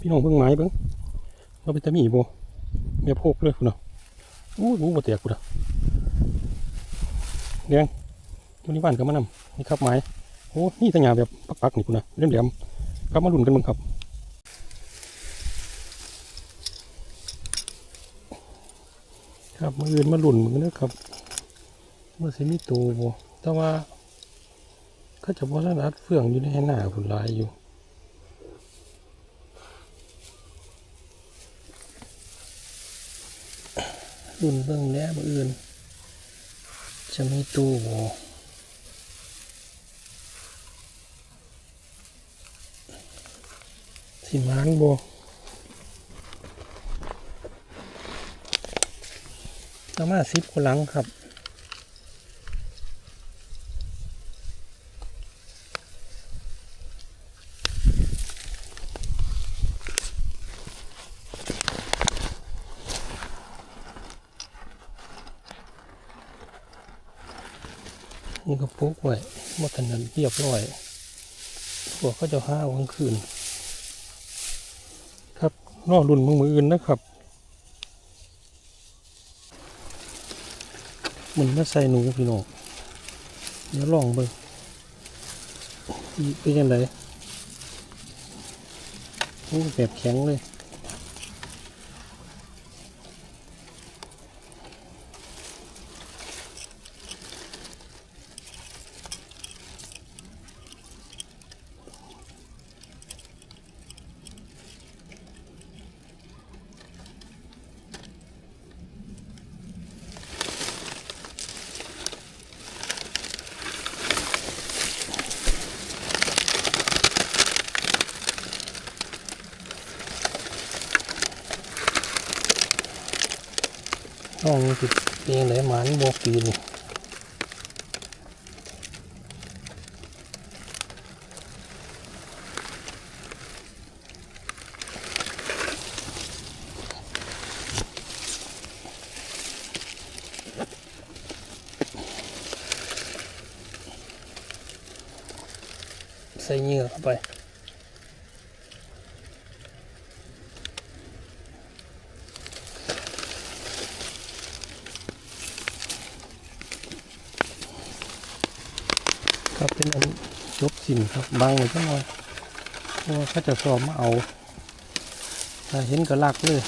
พี่น้องเพิ่งไม้เบิ่งเราเป็นตะมีบ่แม่โพกเลยคุณเนาะโอ้ยรู้บ่แตกคุณเนาะแดงวันนี้บ้านก็มานำนี่ครับไม้โอ้นี่ตะหยาแบบปักๆนี่คุณนะเล่มแหลมๆกลับมาลุ้นกันมึงครับครับมืออื่นมาหลุนเหมือนกันนะครับเมื่อสิมีตัวบ่แต่ว่าก็จะว่ารัดเฟื่องอยู่ในหน้าผุนลายอยู่ รุ่นเบื้องแน่มืออื่น จะมีตู้โวสิมานบ่ประมาณสิบกว่าหลังครับ นี่ก็ปุ๊กไว้มื่อทันนเรียบร้อยพวกเขาจะห้าวกลางคืน ครับรอรุ่นมือมืออื่นนะครับเหมือนมาใส่หนูพี่น้องเดี๋ยวลองเบิ่งอีเป็นยังไงโอ้แบบแข็งเลย น้องติดเป็นยังไงหมันบวกปีนี่ใส่เหงื่อเข้าไป ครับเป็นอันยกสินครับบางไว้จังหน่อยเพราะว่าเขาจะสอบมาเอาถ้าเห็นก็ลักเลย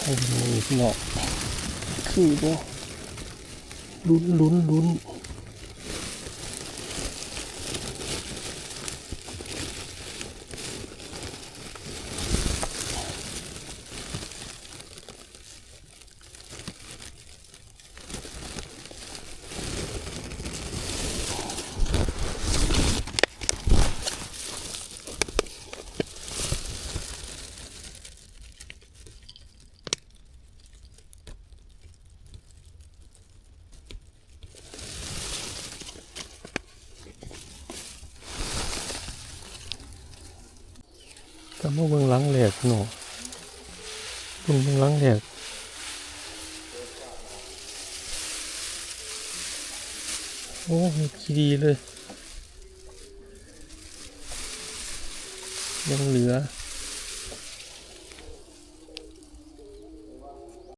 ไอ้นี่พี่น้องคือบ่ ลุ้นลุ้นลุ้น กับเมืองหลังแหลกหนูเมืองหลังแหลกโอ้มีขี้ดีเลย ยังเหลือ